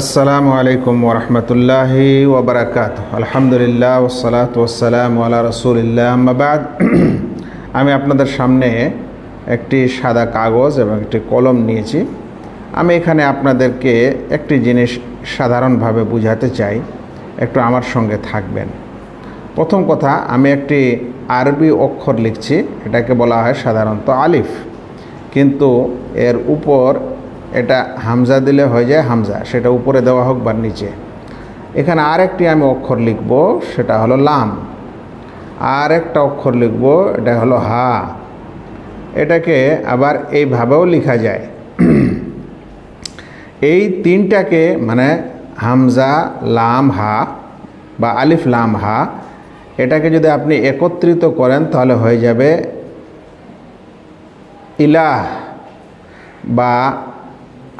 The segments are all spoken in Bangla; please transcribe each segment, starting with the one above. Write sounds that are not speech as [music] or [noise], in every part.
আসসালামু আলাইকুম ওরহমতুল্লাহি ওবরাকাত আলহামদুলিল্লাহ ওসালাত ওসালাম আল্লাহ রসুলিল্লাহ। আহমাবাদ [clears throat] আমি আপনাদের সামনে একটি সাদা কাগজ এবং একটি কলম নিয়েছি। আমি এখানে আপনাদেরকে একটি জিনিস সাধারণভাবে বুঝাতে চাই। একটু আমার সঙ্গে থাকবেন। প্রথম কথা, আমি একটি আরবি অক্ষর লিখছি। এটাকে বলা হয় সাধারণত আলিফ। কিন্তু এর উপর এটা হামজা দিলে হয়ে যায় হামজা, সেটা উপরে দেওয়া হোক বা নিচে। এখানে আরেকটি আমি অক্ষর লিখব, সেটা হলো লাম। আর একটা অক্ষর লিখব, এটা হলো হা। এটাকে আবার এইভাবেও লেখা যায়। [clears throat] এই তিনটাকে মানে হামজা, লাম, হা বা আলিফ, লাম, হা, এটাকে যদি আপনি একত্রিত করেন, তাহলে হয়ে যাবে ইলাহ বা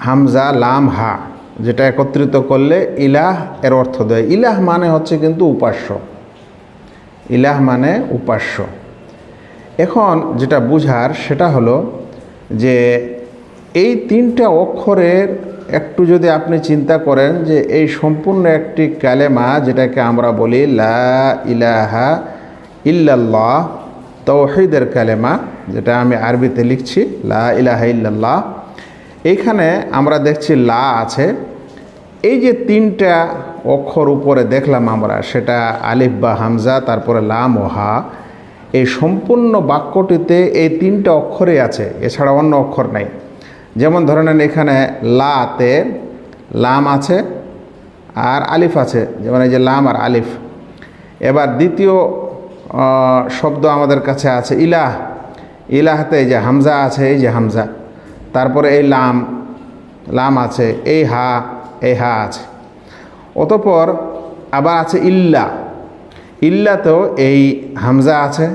হামজা, লাম, হা, যেটা একত্রিত করলে ইলাহ এর অর্থ দেয়। ইলাহ মানে হচ্ছে কিন্তু উপাস্য। ইলাহ মানে উপাস্য। এখন যেটা বুঝার সেটা হলো যে এই তিনটা অক্ষরের একটু যদি আপনি চিন্তা করেন যে এই সম্পূর্ণ একটি ক্যালেমা যেটাকে আমরা বলি লা ইলাহা ইল্লাল্লাহ তৌহিদের ক্যালেমা যেটা আমি আরবিতে লিখছি, লা ইলাহা ইল্লাল্লাহ এইখানে আমরা দেখছি লা আছে। এই যে তিনটা অক্ষর উপরে দেখলাম আমরা, সেটা আলিফ বা হামজা, তারপরে লাম ও হা। এই সম্পূর্ণ বাক্যটিতে এই তিনটা অক্ষরই আছে, এছাড়া অন্য অক্ষর নাই। যেমন ধরে নেন এখানে লাতে লাম আছে আর আলিফ আছে, যেমন এই যে লাম আর আলিফ। এবার দ্বিতীয় শব্দ আমাদের কাছে আছে ইলাহ। ইলাহাতে এই যে হামজা আছে, এই যে হামজা। তারপরে এই লাম লাম আছে, এই হা এই হা আছে। অতপর আবার আছে ইল্লা। ইল্লাতেও এই হামজা আছে,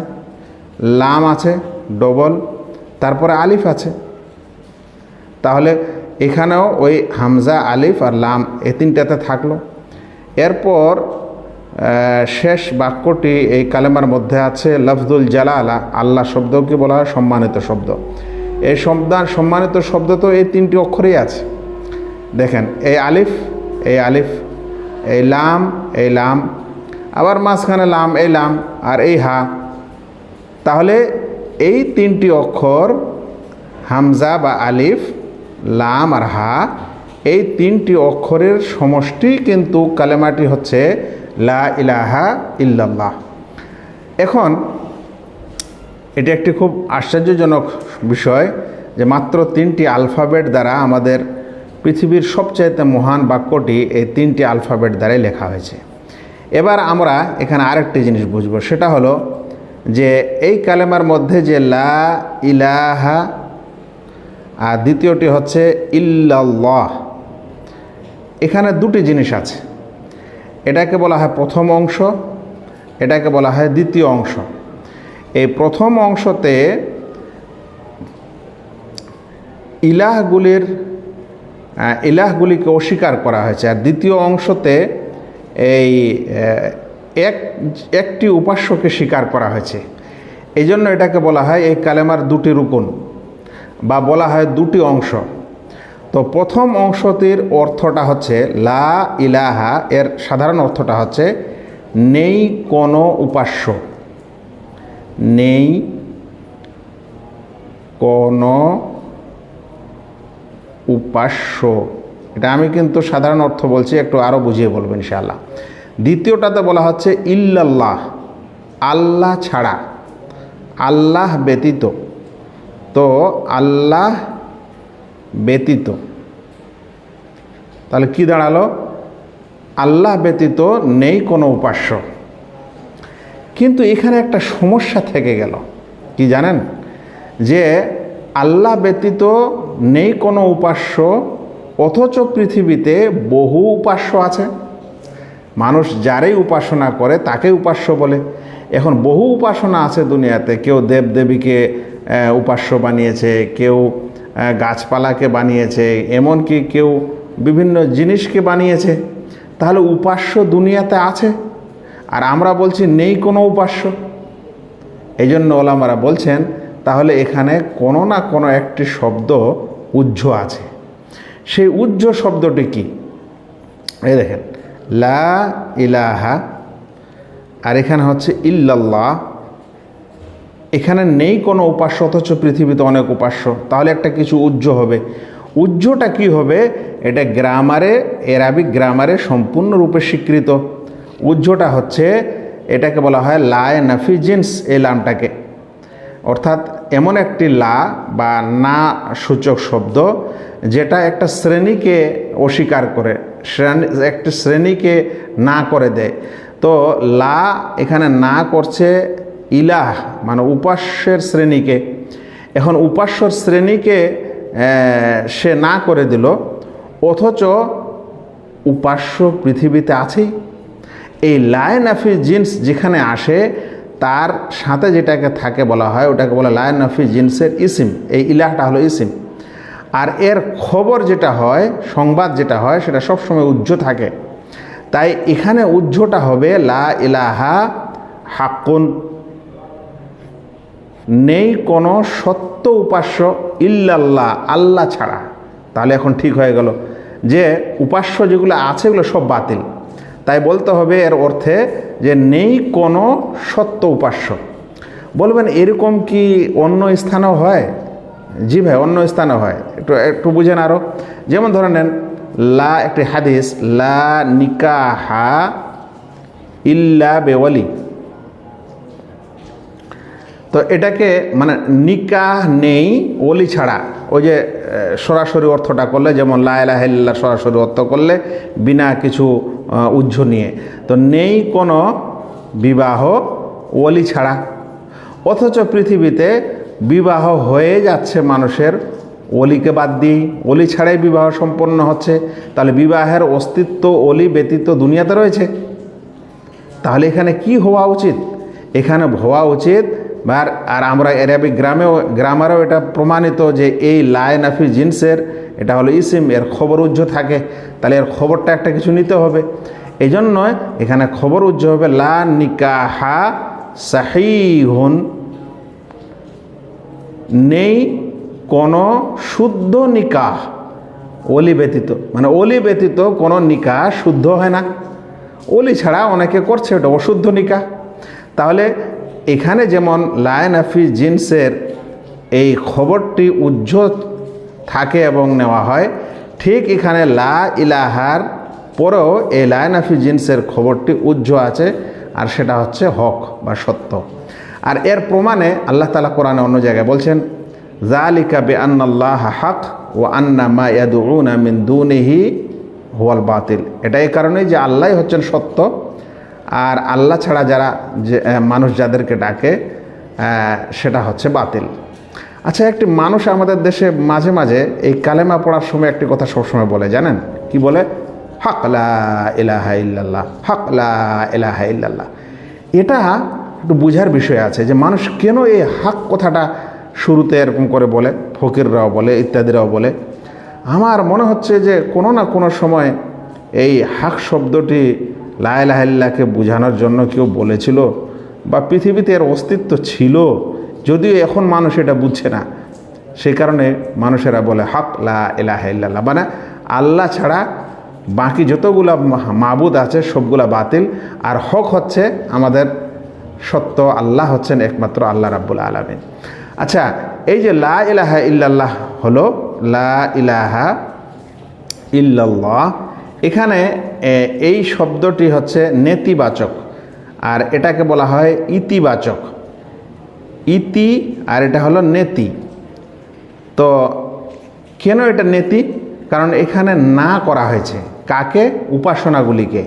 লাম আছে, ডবল, তারপরে আলিফ আছে। তাহলে এখানেও ওই হামজা, আলিফ আর লাম এ তিনটাতে থাকল। এরপর শেষ বাক্যটি এই কালেমার মধ্যে আছে লফজুল জালালা, আল্লাহ শব্দকে বলা হয় সম্মানিত শব্দ। এই শব্দান সম্মানিত শব্দ তো এই তিনটি অক্ষরেই আছে। দেখেন, এই আলিফ এই আলিফ, এই লাম এই লাম, আবার মাঝখানে লাম, এই লাম, আর এই হা। তাহলে এই তিনটি অক্ষর, হামজা বা আলিফ, লাম আর হা, এই তিনটি অক্ষরের সমষ্টি কিন্তু কালেমাটি হচ্ছে লা ইলাহা ইল্লাল্লাহ। এখন এটি একটি খুব আশ্চর্যজনক বিষয় যে মাত্র তিনটি আলফাবেট দ্বারা আমাদের পৃথিবীর সবচাইতে মহান বাক্যটি এই তিনটি আলফাবেট দ্বারাই লেখা হয়েছে। এবার আমরা এখানে আরেকটি জিনিস বুঝব, সেটা হলো যে এই কালেমার মধ্যে যে লা ইলাহা আর দ্বিতীয়টি হচ্ছে ইল্লাল্লাহ, এখানে দুটি জিনিস আছে। এটাকে বলা হয় প্রথম অংশ, এটাকে বলা হয় দ্বিতীয় অংশ। এই প্রথম অংশতে ইলাহগুলির ইলাহগুলিকে অস্বীকার করা হয়েছে। আর দ্বিতীয় অংশতে এই এক, একটি উপাস্যকে স্বীকার করা হয়েছে। এই জন্য এটাকে বলা হয় এই কালেমার দুটি রুকুন বা বলা হয় দুটি অংশ। তো প্রথম অংশটির অর্থটা হচ্ছে লা ইলাহা, এর সাধারণ অর্থটা হচ্ছে নেই কোনো উপাস্য। নেই, কোনো উপাস্য। এটা আমি কিন্তু সাধারণ অর্থ বলছি, একটু আরও বুঝিয়ে বলব ইনশাআল্লাহ। দ্বিতীয়টাতে বলা হচ্ছে ইল্লাল্লাহ, আল্লাহ ছাড়া, আল্লাহ ব্যতীত। তো আল্লাহ ব্যতীত। তাহলে কি দাঁড়াল? আল্লাহ ব্যতীত নেই কোনো উপাস্য। কিন্তু এখানে একটা সমস্যা থেকে গেল। কি জানেন? যে আল্লাহ ব্যতীত নেই কোনো উপাস্য, অথচ পৃথিবীতে বহু উপাস্য আছে। মানুষ যারাই উপাসনা করে তাকে উপাস্য বলে। এখন বহু উপাসনা আছে দুনিয়াতে। কেউ দেবদেবীকে উপাস্য বানিয়েছে, কেউ গাছপালাকে বানিয়েছে, এমনকি কেউ বিভিন্ন জিনিসকে বানিয়েছে। তাহলে উপাস্য দুনিয়াতে আছে? আর আমরা বলছি নেই কোনো উপাস্য। এই জন্য ওলামারা বলছেন, তাহলে এখানে কোনো না কোনো একটি শব্দ উজ্জ্ব আছে। সেই উজ্জ্ব শব্দটি কি? এই দেখেন, লা ইলাহা, আর এখানে হচ্ছে ইল্লাল্লাহ। এখানে নেই কোনো উপাস্য, অথচ পৃথিবীতে অনেক উপাস্য। তাহলে একটা কিছু উজ্জ্ব হবে। উজ্জ্বটা কি হবে? এটা গ্রামারে, এরাবিক গ্রামারে সম্পূর্ণরূপে স্বীকৃত। উজ্জ্বটা হচ্ছে এটাকে বলা হয় লায় নাফি জিন্স, এই লামটাকে। অর্থাৎ এমন একটি লা বা না সূচক শব্দ যেটা একটা শ্রেণীকে অস্বীকার করে, শ্রেণি, একটি শ্রেণীকে না করে দেয়। তো লা এখানে না করছে ইলাহ মানে উপাস্যের শ্রেণীকে। এখন উপাস্যর শ্রেণীকে সে না করে দিল, অথচ উপাস্য পৃথিবীতে আছেই। এই লায়ন আফি জিন্স যেখানে আসে, তার সাথে যেটাকে থাকে বলা হয়, ওটাকে বলা লায়ন আফি জিন্সের ইসিম। এই ইলাহটা হলো ইসিম। আর এর খবর যেটা হয়, সংবাদ যেটা হয়, সেটা সবসময় উজ্জ্ব থাকে। তাই এখানে উজ্জ্বটা হবে, লা ইলাহা হাক্কুন। নেই কোনো সত্য উপাস্য ইল্লাল্লাহ, আল্লাহ ছাড়া। তাহলে এখন ঠিক হয়ে গেল যে, উপাস্য যেগুলো আছে, এগুলো সব বাতিল। তাই বলতে হবে এর অর্থে যে নেই কোনো সত্য উপাস্য। বলবেন, এরকম কি অন্য স্থানেও হয়? জি ভাই, অন্য স্থানে হয়। একটু একটু বুঝেন আরও যেমন ধরে নেন, লা একটি হাদিস, লা নিকাহা ইল্লা বেওয়ালি। তো এটাকে মানে নিকাহ নেই, ওলি ছাড়া। ওই যে সরাসরি অর্থটা করলে যেমন লাইলাহিল্লা সরাসরি অর্থ করলে বিনা কিছু আহ, উজ্জ্ব নিয়ে। তো নেই কোনো বিবাহ ওলি ছাড়া। অথচ পৃথিবীতে বিবাহ হয়ে যাচ্ছে মানুষের অলিকে বাদ দিয়েই। অলি ছাড়াই বিবাহ সম্পন্ন হচ্ছে। তাহলে বিবাহের অস্তিত্ব অলি ব্যতীত দুনিয়াতে রয়েছে। তাহলে এখানে কি হওয়া উচিত? এখানে হওয়া উচিত আর আর আমরা এরাবিক গ্রামেও, গ্রামারেও এটা প্রমাণিত যে এই লায় নাফি জিন্সের, এটা হলো ইসিম, এর খবর উজ্জ্ব থাকে। তাহলে এর খবরটা একটা কিছু নিতে হবে। এই জন্য এখানে খবর উজ্জ্ব হবে, লা নিকাহা সাহিহুন। নেই কোনো শুদ্ধ নিকাহ, অলি ব্যতীত। মানে অলি ব্যতীত কোনো নিকাহ শুদ্ধ হয় না। অলি ছাড়া অনেকে করছে ওটা অশুদ্ধ নিকাহ। তাহলে এখানে যেমন লায়ন আফি জিন্সের এই খবরটি উজ্জ্বল থাকে এবং নেওয়া হয়, ঠিক এখানে লা ইলাহার পরেও এই লায়ন আফি জিন্সের খবরটি উজ্জ্বল আছে, আর সেটা হচ্ছে হক বা সত্য। আর এর প্রমাণে আল্লাহ তালা কোরআনে অন্য জায়গায় বলছেন জালিকা বে আন্নাল্লাহ হক ও আন্না মা ইয়াদুনা মিন দুনিহি হুয়াল বাতিল। এটা এই কারণেই যে আল্লাহ হচ্ছেন সত্য আর আল্লাহ ছাড়া যারা যে মানুষ যাদেরকে ডাকে সেটা হচ্ছে বাতিল। আচ্ছা একটি মানুষ আমাদের দেশে মাঝে মাঝে এই কালেমা পড়ার সময় একটি কথা সবসময় বলে, জানেন? কি বলে? হক লা ইলাহা ইল্লাল্লাহ, হক লা ইলাহা ইল্লাল্লাহ। এটা একটু বোঝার বিষয় আছে যে, মানুষ কেন এই হাক কথাটা শুরুতে এরকম করে বলে, ফকিররাও বলে, ইত্যাদিরাও বলে? আমার মনে হচ্ছে যে কোনো না কোনো সময় এই হাক শব্দটি লাইলাহিল্লাকে বোঝানোর জন্য কেউ বলেছিল বা পৃথিবীতে এর অস্তিত্ব ছিল, যদিও এখন মানুষ এটা বুঝছে না। সেই কারণে মানুষেরা বলে, হক লা ইলাহা ইল্লাল্লাহ। মানে আল্লাহ ছাড়া বাকি যতগুলা মাবুদ আছে সবগুলা বাতিল। আর হক হচ্ছে আমাদের সত্য, আল্লাহ হচ্ছেন একমাত্র আল্লাহ রাব্বুল আলমিন। আচ্ছা এই যে লা ইলাহা ইল্লাল্লাহ হলো, লা ইলাহা ইল্লাল্লাহ এখানে এই শব্দটি হচ্ছে নেতিবাচক, আর এটাকে বলা হয় ইতিবাচক। ইতি, আর এটা হলো নেতি। তো কেন এটা নেতি? কারণ এখানে না করা হয়েছে। কাকে? উপাসনাগুলিকে।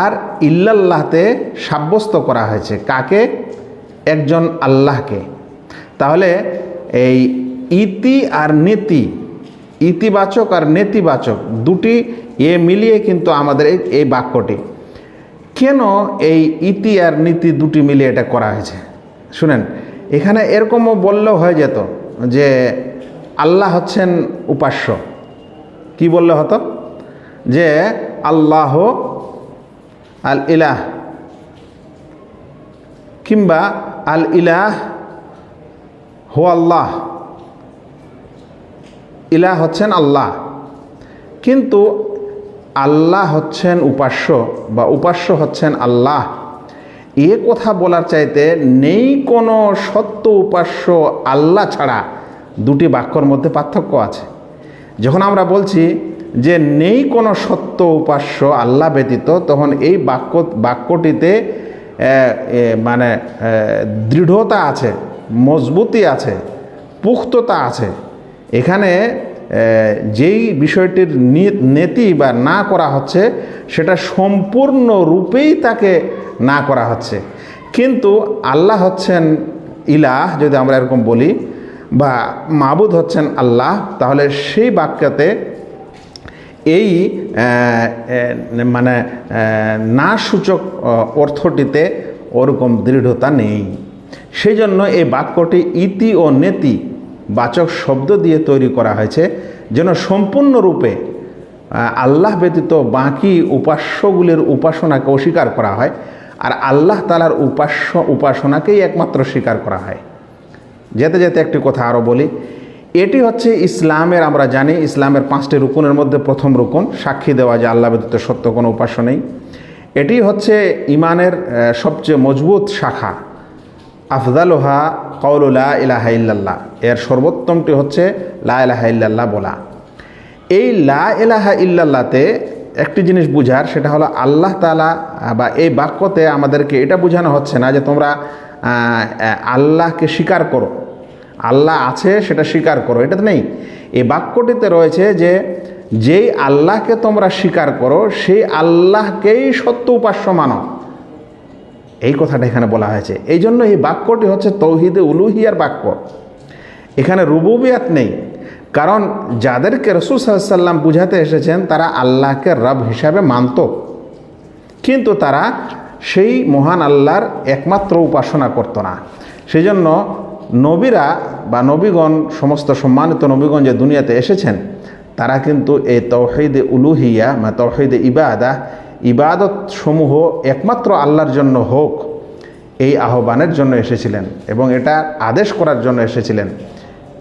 আর ইল্লাল্লাহতে সাব্যস্ত করা হয়েছে। কাকে? একজন আল্লাহকে। তাহলে এই ইতি আর নীতি, ইতিবাচক আর নেতিবাচক দুটি এ মিলিয়ে কিন্তু আমাদের এই- এই বাক্যটি। কেন এই ইতি আর নীতি দুটি মিলিয়ে এটা করা হয়েছে? শুনেন, এখানে এরকমও বললেও হয়ে যেত যে আল্লাহ হচ্ছেন উপাস্য। কি বললে হতো? যে আল্লাহ আল ইলাহ কিংবা আল ইলাহ হো আল্লাহ ইলাহ হচ্ছেন আল্লাহ। কিন্তু আল্লাহ হচ্ছেন উপাস্য বা উপাস্য হচ্ছেন আল্লাহ। এ কথা বলার চাইতে নেই কোনো সত্য উপাস্য আল্লাহ ছাড়া দুটি বাক্যর মধ্যে পার্থক্য আছে। যখন আমরা বলছি যে নেই কোনো সত্য উপাস্য আল্লাহ ব্যতীত, তখন এই বাক্য, বাক্যটিতে মানে দৃঢ়তা আছে, মজবুতি আছে পুختতা আছে। এখানে যেই বিষয়টির নীতি বা না করা হচ্ছে, সেটা সম্পূর্ণ রূপেই তাকে না করা হচ্ছে। কিন্তু আল্লাহ হচ্ছেন ইলাহ, যদি আমরা এরকম বলি, বা মাবুদ হচ্ছেন আল্লাহ, তাহলে সেই বাক্যতে এই মানে না সূচক অর্থটিতে ওরকম দৃঢ়তা নেই। সেই জন্য এই বাক্যটি ইতি ও নেতি বাচক শব্দ দিয়ে তৈরি করা হয়েছে, যেন সম্পূর্ণরূপে আল্লাহ ব্যতীত বাকি উপাস্যগুলির উপাসনাকে অস্বীকার করা হয়, আর আল্লাহ তালার উপাস্য, উপাসনাকেই একমাত্র স্বীকার করা হয়। যেতে যেতে একটি কথা আরও বলি, এটি হচ্ছে ইসলামের, আমরা জানি ইসলামের পাঁচটি রুকুনের মধ্যে প্রথম রুকুন, সাক্ষী দেওয়া যে আল্লাহ ব্যতীত সত্য কোনো উপাস্য নেই। এটি হচ্ছে ইমানের সবচেয়ে মজবুত শাখা। আফদালোহা কৌলুলা ইলাহা ইল্লাল্লাহ। এর সর্বোত্তমটি হচ্ছে লা ইলাহা ইল্লাল্লাহ বলা। এই লা ইলাহা ইল্লাল্লাহতে একটি জিনিস বুঝার, সেটা হলো আল্লাহ তালা বা এই বাক্যতে আমাদেরকে এটা বোঝানো হচ্ছে না যে তোমরা আল্লাহকে স্বীকার করো। আল্লাহ আছে, সেটা স্বীকার করো। এটা তো নেই। এই বাক্যটিতে রয়েছে যে যেই আল্লাহকে তোমরা স্বীকার করো, সেই আল্লাহকেই সত্য উপাস্য মানো। এই কথাটা এখানে বলা হয়েছে। এই জন্য এই বাক্যটি হচ্ছে তৌহিদে উলুহিয়ার বাক্য। এখানে রুবুবিয়াত নেই। কারণ যাদেরকে রসুল সাল্লাম বুঝাতে এসেছেন, তারা আল্লাহকে রব হিসাবে মানত। কিন্তু তারা সেই মহান আল্লাহর একমাত্র উপাসনা করত না। সেই জন্য নবীরা বা নবীগণ, সমস্ত সম্মানিত নবীগণ যে দুনিয়াতে এসেছেন, তারা কিন্তু এই তৌহিদে উলুহিয়া বা তৌহিদে ইবাদা ইবাদত সমূহ একমাত্র আল্লাহর জন্য হোক, এই আহ্বানের জন্য এসেছিলেন এবং এটা আদেশ করার জন্য এসেছিলেন।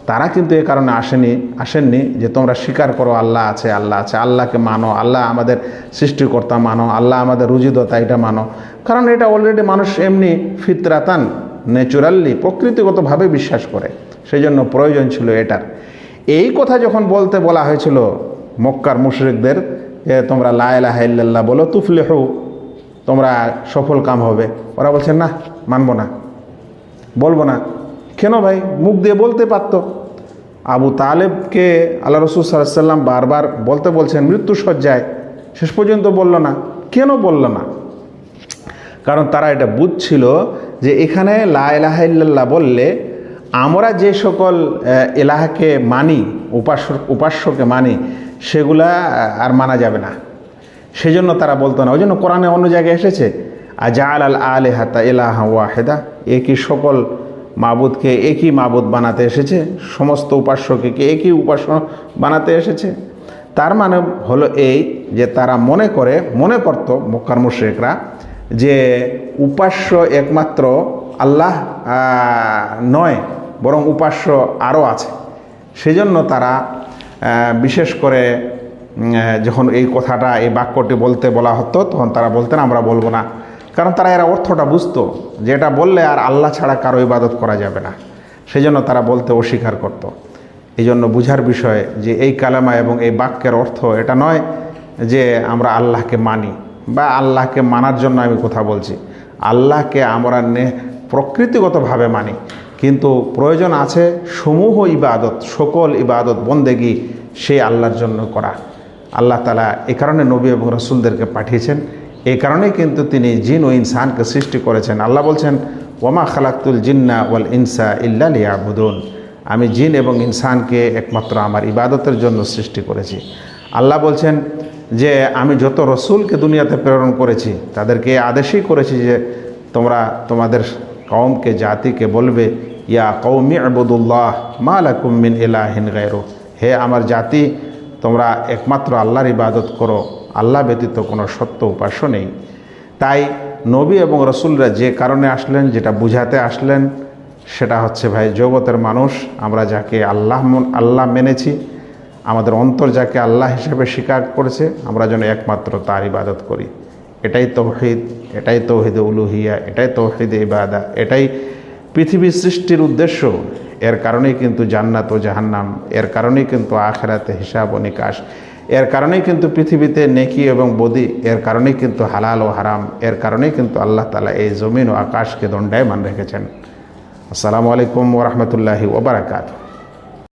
তারা কিন্তু এ কারণে আসেনি, আসেননি যে তোমরা স্বীকার করো আল্লাহ আছে আল্লাহ আছে, আল্লাহকে মানো, আল্লাহ আমাদের সৃষ্টিকর্তা মানো, আল্লাহ আমাদের রুজিদতা এটা মানো। কারণ এটা অলরেডি মানুষ এমনি ফিতরাতান, ন্যাচুরালি, প্রকৃতিগতভাবে বিশ্বাস করে। সেই জন্য প্রয়োজন ছিল এটার। এই কথা যখন বলতে বলা হয়েছিল মক্কার মুশরিকদের যে তোমরা লাইলা হাইল্লাল্লাহ বলো তুফলে হো তোমরা সফল কাম হবে। ওরা বলছেন না, মানবো না। বলব না। কেন ভাই? মুখ দিয়ে বলতে পারতো। আবু তালেবকে আল্লাহ রসুল সাল্লাম বারবার বলতে বলছেন, মৃত্যু সজ্জায়। শেষ পর্যন্ত বলল না। কেন বলল না? কারণ তারা এটা বুঝছিল যে এখানে লা ইলাহা ইল্লাল্লাহ বললে আমরা যে সকল এলাহাকে মানি, উপাস্য, উপাস্যকে মানি সেগুলা আর মানা যাবে না। সেজন্য তারা বলতো না। ওই জন্য কোরআনে অন্য জায়গায় এসেছে আজাল আল আলে হাতা এলাহা ওয়াহেদা একই সকল মাবুদকে একই মাবুদ বানাতে এসেছে? সমস্ত উপাস্যকে একই উপাস্য বানাতে এসেছে? তার মানে হলো এই যে তারা মনে করে, মনে করতো মক্কার মুশ্রিকরা, যে উপাস্য একমাত্র আল্লাহ নয়, বরং উপাস্য আরও আছে। সেজন্য তারা বিশেষ করে যখন এই কথাটা, এই বাক্যটি বলতে বলা হতো, তখন তারা বলতেন, আমরা বলব না। কারণ তারা এরা অর্থটা বুঝতো, যে এটা বললে আর আল্লাহ ছাড়া কারও ইবাদত করা যাবে না। সেই জন্য তারা বলতে অস্বীকার করত। এই জন্য বুঝার বিষয় যে এই কালামা এবং এই বাক্যের অর্থ এটা নয় যে আমরা আল্লাহকে মানি বা আল্লাহকে মানার জন্য আমি কথা বলছি। আল্লাহকে আমরা প্রকৃতিগতভাবে মানি। কিন্তু প্রয়োজন আছে সমূহ ইবাদত, সকল ইবাদত বন্দেগি সেই আল্লাহর জন্য করা। আল্লাহ তালা এ কারণে নবী এবং রসুলদেরকে পাঠিয়েছেন। এই কারণেই কিন্তু তিনি জিন ও ইনসানকে সৃষ্টি করেছেন। আল্লাহ বলছেন ওমা খালাক্তুল জিন্না ওয়াল ইনসা ইল্লা লিয়াবুদুন। আমি জিন এবং ইনসানকে একমাত্র আমার ইবাদতের জন্য সৃষ্টি করেছি। আল্লাহ বলছেন যে, আমি যত রসুলকে দুনিয়াতে প্রেরণ করেছি, তাদেরকে আদেশই করেছি যে, তোমরা তোমাদের কমকে জাতিকে বলবে ইয়া কৌমি আবুদুল্লাহ মালাকুম মিন ইলাহিন গায়রু হে আমার জাতি, তোমরা একমাত্র আল্লাহর ইবাদত করো, আল্লাহ ব্যতীত কোনো সত্য উপাস্য নেই। তাই নবী এবং রসুলরা যে কারণে আসলেন, যেটা বুঝাতে আসলেন, সেটা হচ্ছে, ভাই, জগতের মানুষ, আমরা যাকে আল্লাহ আল্লাহ মেনেছি, আমাদের অন্তর যাকে আল্লাহ হিসেবে স্বীকার করেছে, আমরা যেন একমাত্র তার ইবাদত করি। এটাই তৌহিদ এটাই তৌহিদ উলুহিয়া, এটাই তৌহিদ ইবাদা, এটাই পৃথিবী সৃষ্টির উদ্দেশ্য, এর কারণেই কিন্তু জান্নাত ও জাহান্নাম, এর কারণেই কিন্তু আখেরাতে হিসাব ও নিকাশ, এর কারণেই কিন্তু পৃথিবীতে নেকি এবং বদি, এর কারণেই কিন্তু হালাল ও হারাম, এর কারণেই কিন্তু আল্লাহ তালা এই জমিন ও আকাশকে দণ্ডায়মান রেখেছেন। আসসালামু আলাইকুম ওরহমতুল্লাহি ওবরাকাতু